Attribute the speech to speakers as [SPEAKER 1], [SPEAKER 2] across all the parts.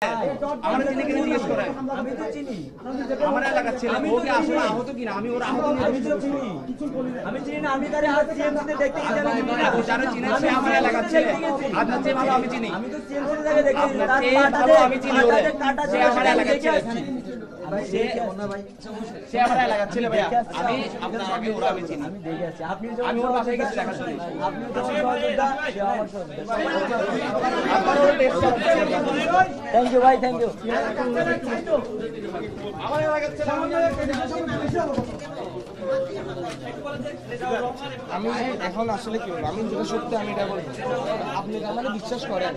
[SPEAKER 1] আমার চিনি কিনে জিজ্ঞেস করে
[SPEAKER 2] আমি তো চিনি।
[SPEAKER 1] আমার এলাকার ছেলে
[SPEAKER 2] আমি
[SPEAKER 1] ও
[SPEAKER 2] তো
[SPEAKER 1] কি আসলে। আহত কিনা? আমি ওর আহত
[SPEAKER 2] আমি তো চিনি। আমি চিনি না আমি তারে আজ সিএমসি দেখতে গেছি
[SPEAKER 1] ও যারা চিনে। সে আমার এলাকার ছেলে। আপনার চেয়ে ভালো আমি চিনি।
[SPEAKER 2] আমি তো সিএমসি দেখে দেখেছি
[SPEAKER 1] আপনার চেয়ে ভালো আমি চিনি ওরে। সে আমার
[SPEAKER 2] আমি
[SPEAKER 1] এলাকার ছেলে। সে আমার এলাকার ছেলে ভাইয়া। আমি আপনার আগে ওরা আমি চিনি।
[SPEAKER 2] আমি দেখে আসছি। আপনি
[SPEAKER 1] আমি ওর বাসায় গেছি দেখার জন্য
[SPEAKER 2] আপনি তো সহযোদ্ধা সে আমার সহযোদ্ধা
[SPEAKER 1] আপনার ওর টেস্ট করা
[SPEAKER 2] থ্যাংক ইউ ভাই থ্যাংক ইউ
[SPEAKER 1] আমার এলাকার ছেলে
[SPEAKER 3] আমি এখন আসলে কি বলব? আমি যেটা সত্যি আমি এটা বলব। আপনি আমাকে বিশ্বাস করেন।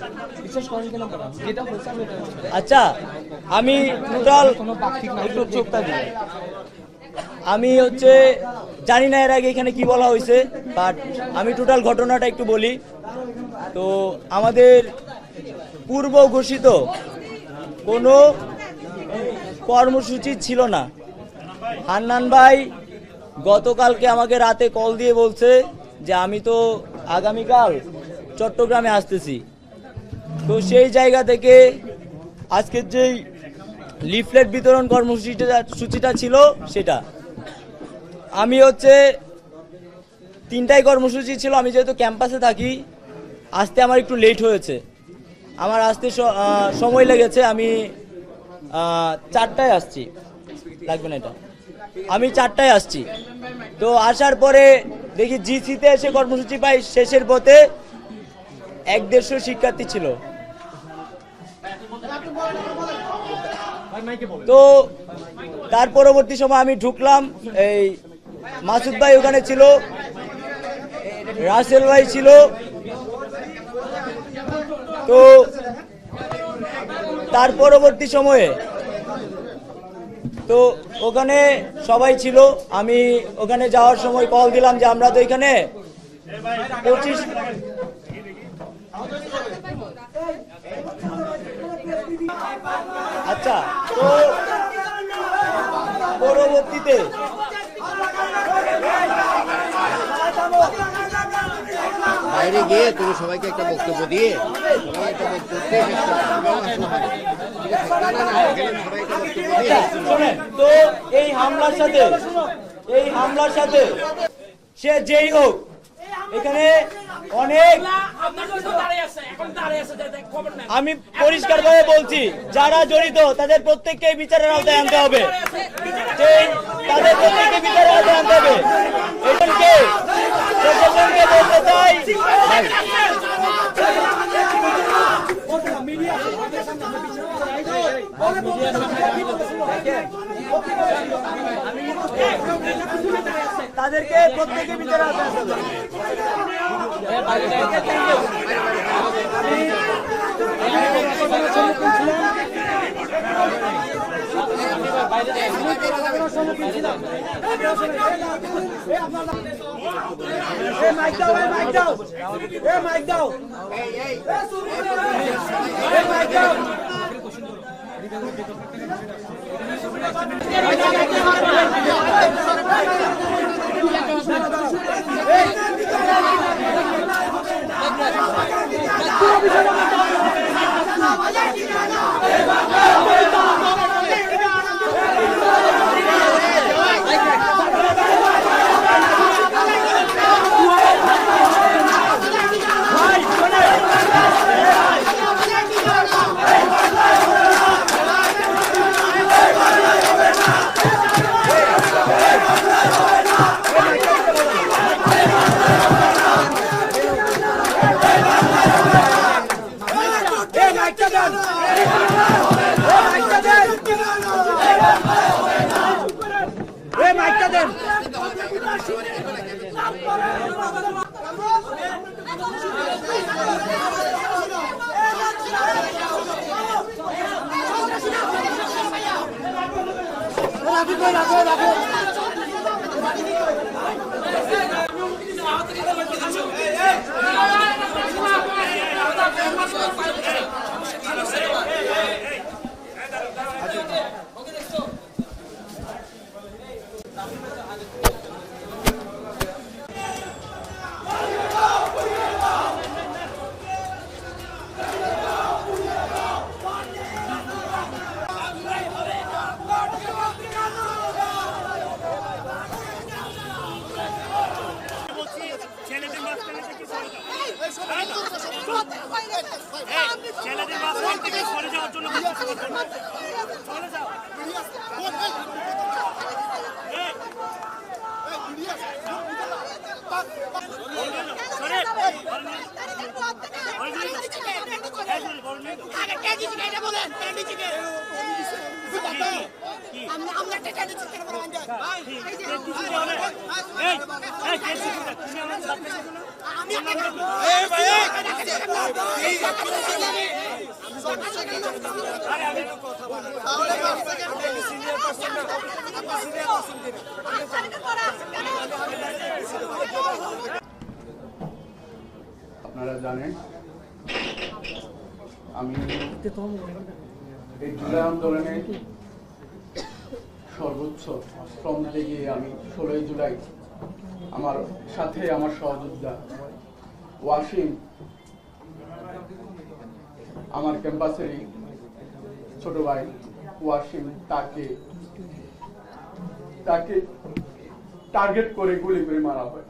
[SPEAKER 3] বিশ্বাস করেন কেন বলেন? যেটা হয়েছে আমি
[SPEAKER 2] আচ্ছা আমি টোটাল
[SPEAKER 3] কোনো পাক্ষিক না
[SPEAKER 2] একটু চোখটা দিয়ে। আমি হচ্ছে জানি না এর আগে এখানে কি বলা হয়েছে বাট আমি টোটাল ঘটনাটা একটু বলি। তো আমাদের পূর্ব ঘোষিত কোনো কর্মসূচি ছিল না। হান্নান ভাই গতকালকে আমাকে রাতে কল দিয়ে বলছে যে আমি তো আগামীকাল চট্টগ্রামে আসতেছি। তো সেই জায়গা থেকে আজকের যেই লিফলেট বিতরণ কর্মসূচিটা, সূচিটা ছিল সেটা। আমি হচ্ছে তিনটাই কর্মসূচি ছিল, আমি যেহেতু ক্যাম্পাসে থাকি, আসতে আমার একটু লেট হয়েছে। আমার আসতে সময় লেগেছে, আমি চারটায় আসছি। লাগবে না এটা। আমি চারটায় আসছি। তো আসার পরে দেখি জিসিতে এসে কর্মসূচি পাই, শেষের পথে এক দেড়শো শিক্ষার্থী ছিল। তো তার পরবর্তী সময় আমি ঢুকলাম, এই মাসুদ ভাই ওখানে ছিল, রাসেল ভাই ছিল। তো তার পরবর্তী সময়ে তো ওখানে সবাই ছিল। আমি ওখানে যাওয়ার সময় কল দিলাম যে, আমরা তো এখানে পঁচিশ আচ্ছা তো পরবর্তীতে
[SPEAKER 4] বাইরে গিয়ে তুমি সবাইকে একটা বক্তব্য দিয়ে সবাই একটা বক্তব্য করো।
[SPEAKER 2] তো এই হামলার সাথে এই হামলার সাথে সে যেই হোক এখানে অনেক আমি পরিষ্কারভাবে বলছি যারা জড়িত তাদের প্রত্যেককে বিচারের আওতায় আনতে হবে। তাদের প্রত্যেককে বিচারের আওতায় আনতে হবে। এজনকে প্রশাসনকে বলতে চাই তাদেরকে প্রত্যেকের ভিতরে সম্মুখীন ছিলাম মাইক
[SPEAKER 5] দাও মাইক দাও মাইক দাও। মাইক দাও। ¡Gracias! Hey, hey, hey.
[SPEAKER 6] আপনারা জানেন আমি এই জুলাই আন্দোলনে সর্বোচ্চ শ্রম দিতে গিয়ে আমি ষোলোই জুলাই আমার সাথে আমার সহযোদ্ধা ওয়াসিম আমার ক্যাম্পাসেরই ছোট ভাই ওয়াসিম তাকে তাকে টার্গেট করে গুলি করে মারা হয়।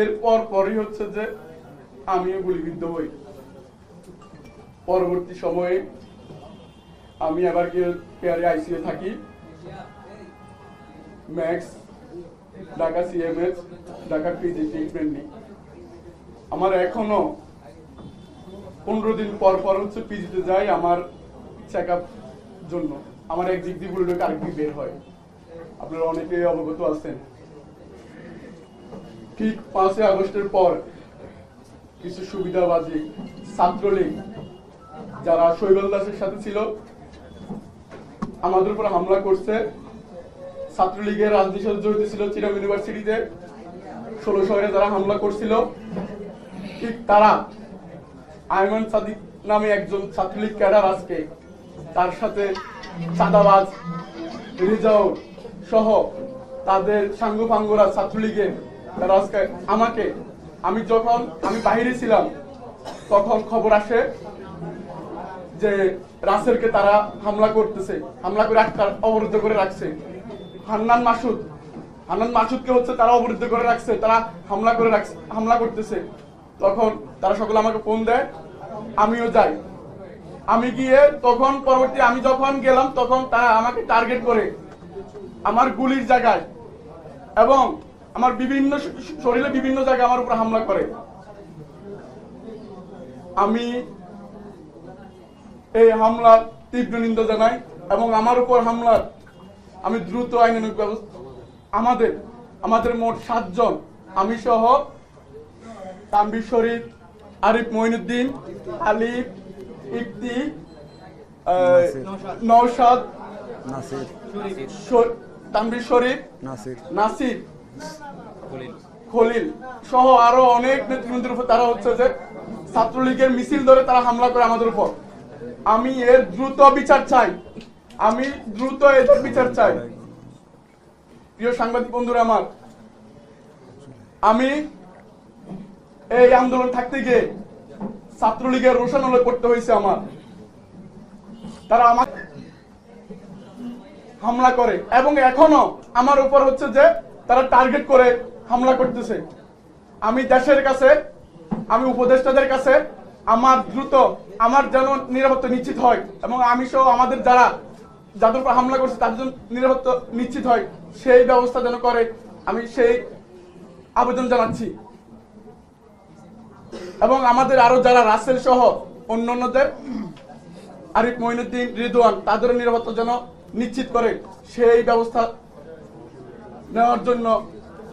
[SPEAKER 6] এরপর পরই হচ্ছে যে আমিও গুলিবিদ্ধ হই। পরবর্তী সময়ে আমি আবার কেয়ারে আইসিইউ থাকি। Max Dhaka CMS Dhaka PG treatment আমার এখনও পনেরো দিন পর পর হচ্ছে পিজিতে যাই আমার চেক জন্য। আমার এক দিক দিয়ে বুলেট আরেক দিক বের হয়। আপনারা অনেকেই অবগত আছেন। ঠিক পাঁচই আগস্টের পর কিছু সুবিধাবাদী ছাত্রলীগ যারা শৈবল দাসের সাথে ছিল, আমাদের উপর হামলা করছে। ছাত্রলীগের রাজনীতির সাথে জড়িত ছিল চিরাম ইউনিভার্সিটিতে। ষোলো শহরে যারা হামলা করছিল। ঠিক তারা আয়মান সাদিক নামে একজন ছাত্রলীগ ক্যাডার আজকে তার সাথে চাঁদাবাজ রিজাউর সহ তাদের সাঙ্গ ফাঙ্গরা ছাত্রলীগের তারা আজকে আমাকে, আমি যখন আমি বাহিরে ছিলাম, তখন খবর আসে যে রাসেলকে তারা হামলা করতেছে, হামলা করে অবরুদ্ধ করে রাখছে। হান্নান মাসুদ। হান্নান মাসুদকে হচ্ছে তারা অবরুদ্ধ করে রাখছে, তারা হামলা করে রাখছে, হামলা করতেছে। তখন তারা সকলে আমাকে ফোন দেয়, আমিও যাই। আমি গিয়ে তখন পরবর্তী আমি যখন গেলাম, তখন তারা আমাকে টার্গেট করে আমার গুলির জায়গায় এবং আমার বিভিন্ন শরীরে বিভিন্ন জায়গায় আমার উপর হামলা করে। আমি এই হামলার তীব্র নিন্দা জানাই এবং আমার উপর হামলার আমি দ্রুত আইনানুগ ব্যবস্থা আমাদের আমাদের মোট সাতজন। আমি সহ তানবির শরীফ আরিফ মঈনুদ্দিন আলিফ ইফতি নওশাদ
[SPEAKER 7] নাসির।
[SPEAKER 6] শরীফ
[SPEAKER 7] নাসির।
[SPEAKER 6] নাসির খলিল। সহ আরও অনেক নেতৃবৃন্দের উপর তারা হচ্ছে যে ছাত্রলীগের মিছিল ধরে তারা হামলা করে আমাদের উপর। আমি এর দ্রুত বিচার চাই। আমি দ্রুত এর বিচার চাই। প্রিয় সাংবাদিক বন্ধুরা আমার, আমি এই আন্দোলন থাকতে গিয়ে ছাত্রলীগের রোশানলে করতে হয়েছে আমার। তারা আমার হামলা করে এবং এখনও আমার উপর হচ্ছে যে তারা টার্গেট করে হামলা করতেছে। আমি দেশের কাছে, আমি উপদেষ্টাদের কাছে আমার দ্রুত, আমার যেন নিরাপত্তা নিশ্চিত হয় এবং আমি সহ আমাদের যারা যাদের উপর হামলা করছে, তাদের জন্য নিরাপত্তা নিশ্চিত হয়। সেই ব্যবস্থা যেন করে, আমি সেই আবেদন জানাচ্ছি। এবং আমাদের আরও যারা রাসেল সহ অন্য অন্যদের আরিফ মঈনুদ্দিন, রিদওয়ান তাদের নিরাপত্তা যেন নিশ্চিত করে, সেই ব্যবস্থা নেওয়ার জন্য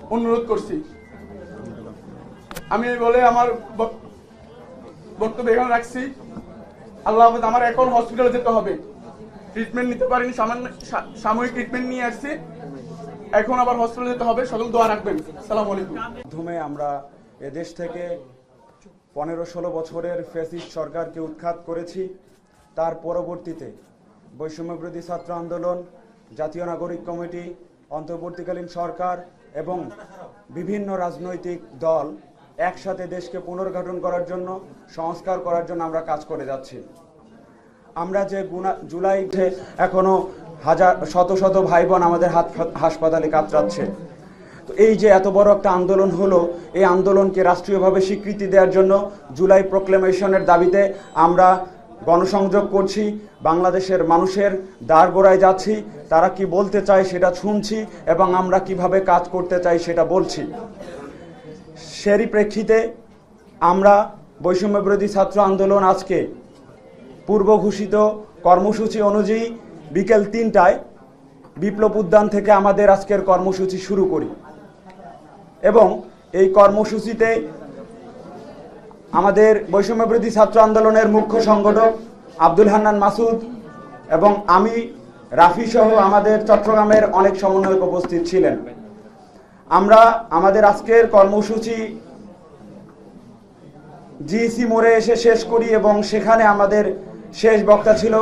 [SPEAKER 6] অনুরোধ করছি। আমি বলে আমার বক- বক্তব্য এখানে রাখছি। আল্লাহ আমার এখন হসপিটালে যেতে হবে। ট্রিটমেন্ট নিতে পারিনি, সামান্য সাময়িক ট্রিটমেন্ট নিয়ে আসছি। এখন আবার হসপিটালে যেতে হবে, সকল দোয়া রাখবেন। সালাম আলাইকুম।
[SPEAKER 7] মাধ্যমে আমরা এদেশ থেকে পনেরো ষোলো বছরের ফ্যাসিস্ট সরকারকে উৎখাত করেছি। তার পরবর্তীতে বৈষম্যবিরোধী ছাত্র আন্দোলন, জাতীয় নাগরিক কমিটি, অন্তর্বর্তীকালীন সরকার এবং বিভিন্ন রাজনৈতিক দল একসাথে দেশকে পুনর্গঠন করার জন্য, সংস্কার করার জন্য আমরা কাজ করে যাচ্ছি। আমরা যে জুলাইতে এখনও হাজার, শত শত ভাই বোন আমাদের হাত, হাসপাতালে কাতরাচ্ছে। তো এই যে এত বড় একটা আন্দোলন হলো, এই আন্দোলনকে রাষ্ট্রীয়ভাবে স্বীকৃতি দেওয়ার জন্য জুলাই প্রোক্লেমেশনের দাবিতে আমরা গণসংযোগ করছি, বাংলাদেশের মানুষের দ্বার গোড়ায় যাচ্ছি, তারা কি বলতে চায় সেটা শুনছি এবং আমরা কীভাবে কাজ করতে চাই সেটা বলছি। সেরই প্রেক্ষিতে আমরা বৈষম্য বিরোধী ছাত্র আন্দোলন আজকে পূর্ব ঘোষিত কর্মসূচি অনুযায়ী বিকেল তিনটায় বিপ্লব উদ্যান থেকে আমাদের আজকের কর্মসূচি শুরু করি। এবং এই কর্মসূচিতে আমাদের বৈষম্য বিরোধী ছাত্র আন্দোলনের মুখ্য সংগঠক আব্দুল হান্নান মাসুদ এবং আমি, রাফি সহ আমাদের চট্টগ্রামের অনেক সমন্বয়ক উপস্থিত ছিলেন। আমরা আমাদের আজকের কর্মসূচি জিইসি মোড়ে এসে শেষ করি এবং সেখানে আমাদের শেষ বক্তা ছিল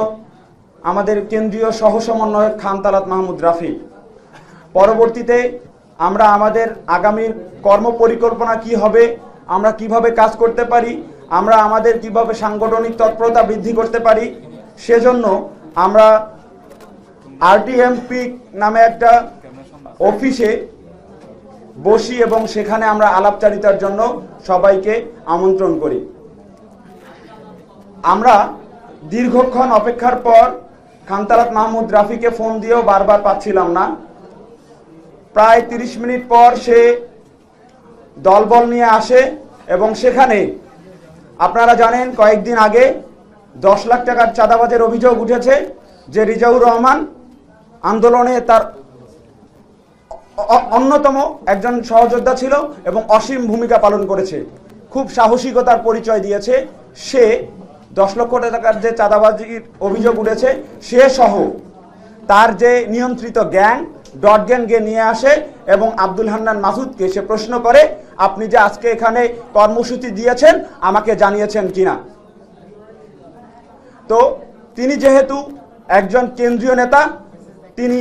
[SPEAKER 7] আমাদের কেন্দ্রীয় সহ সমন্বয়ক খান তালাত মাহমুদ রাফি পরবর্তীতে আমরা আমাদের আগামীর কর্ম পরিকল্পনা কি হবে, আমরা কীভাবে কাজ করতে পারি, আমরা আমাদের কীভাবে সাংগঠনিক তৎপরতা বৃদ্ধি করতে পারি, সেজন্য আমরা আরটিএমপি নামে একটা অফিসে বসি এবং সেখানে আমরা আলাপচারিতার জন্য সবাইকে আমন্ত্রণ করি। আমরা দীর্ঘক্ষণ অপেক্ষার পর খানতারাত মাহমুদ রাফিকে ফোন দিয়েও বারবার পাচ্ছিলাম না। প্রায় তিরিশ মিনিট পর সে দলবল নিয়ে আসে এবং সেখানে, আপনারা জানেন, কয়েকদিন আগে দশ লাখ টাকার চাঁদাবাজের অভিযোগ উঠেছে যে রিজাউর রহমান আন্দোলনে তার অন্যতম একজন সহযোদ্ধা ছিল এবং অসীম ভূমিকা পালন করেছে। খুব সাহসিকতার পরিচয় দিয়েছে। সে দশ লক্ষ টাকার যে চাঁদাবাজির অভিযোগ উঠেছে, সে সহ তার যে নিয়ন্ত্রিত গ্যাং, ডট গ্যাংকে নিয়ে আসে এবং আব্দুল হান্নান মাসুদকে সে প্রশ্ন করে, আপনি যে আজকে এখানে কর্মসূচি দিয়েছেন, আমাকে জানিয়েছেন কিনা তো তিনি যেহেতু একজন কেন্দ্রীয় নেতা, তিনি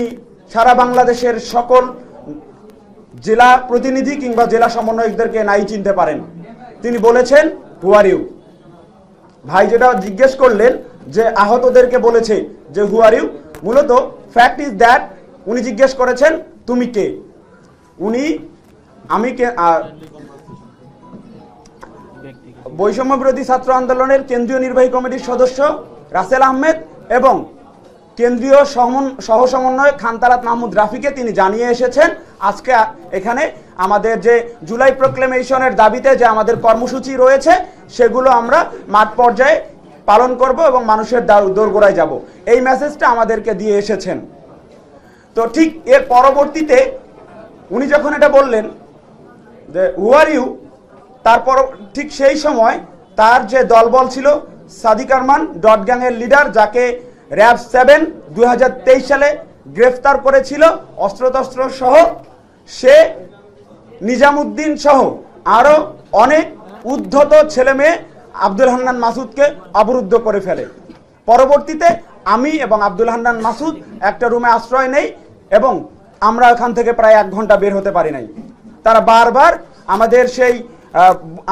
[SPEAKER 7] সারা বাংলাদেশের সকল জেলা প্রতিনিধি কিংবা জেলা সমন্বয়কদেরকে নাই চিনতে পারেন। তিনি বলেছেন, হু আর ইউ? ভাই যেটা জিজ্ঞেস করলেন যে আহতদেরকে বলেছে যে হু আর ইউ মূলত ফ্যাক্ট ইজ দ্যাট উনি জিজ্ঞেস করেছেন, তুমি কে? উনি, আমি কে? বৈষম্য বিরোধী ছাত্র আন্দোলনের কেন্দ্রীয় নির্বাহী কমিটির সদস্য রাসেল আহমেদ এবং কেন্দ্রীয় সহ সমন্বয়ক খানতারাত মাহমুদ রাফিকে তিনি জানিয়ে এসেছেন, আজকে এখানে আমাদের যে জুলাই প্রোক্লেমেশনের দাবিতে যে আমাদের কর্মসূচি রয়েছে, সেগুলো আমরা মাঠ পর্যায়ে পালন করব এবং মানুষের দোরগোড়ায় যাব। এই মেসেজটা আমাদেরকে দিয়ে এসেছেন। তো ঠিক এর পরবর্তীতে উনি যখন এটা বললেন, যে হু আর ইউ তারপর ঠিক সেই সময় তার যে দলবল ছিল, সাদিক আরমান ডট গ্যাংয়ের লিডার, যাকে র্যাব সেভেন দুই হাজার তেইশ সালে গ্রেফতার করেছিল অস্ত্রতস্ত্র সহ। সে নিজামুদ্দিন সহ আরও অনেক উদ্ধত ছেলে মেয়ে আব্দুল হান্নান মাসুদকে অবরুদ্ধ করে ফেলে। পরবর্তীতে আমি এবং আব্দুল হান্নান মাসুদ একটা রুমে আশ্রয় নেই এবং আমরা ওখান থেকে প্রায় এক ঘণ্টা বের হতে পারি নাই। তারা বারবার আমাদের সেই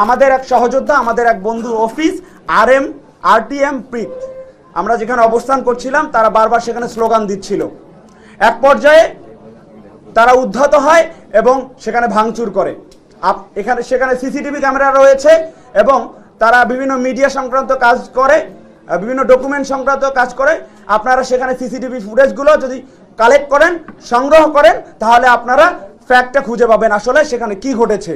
[SPEAKER 7] আমাদের এক সহযোদ্ধা, আমাদের এক বন্ধু অফিস আর এম আর টি এম আমরা যেখানে অবস্থান করছিলাম, তারা বারবার সেখানে স্লোগান দিচ্ছিল। এক পর্যায়ে তারা উদ্ধত হয় এবং সেখানে ভাঙচুর করে। এখানে, সেখানে সিসিটিভি ক্যামেরা রয়েছে এবং তারা বিভিন্ন মিডিয়া সংক্রান্ত কাজ করে বিভিন্ন ডকুমেন্ট সংক্রান্ত কাজ করে। আপনারা সেখানে সিসিটিভি ফুটেজগুলো যদি কালেক্ট করেন, সংগ্রহ করেন, তাহলে আপনারা ফ্যাক্টটা খুঁজে পাবেন আসলে সেখানে কি ঘটেছে।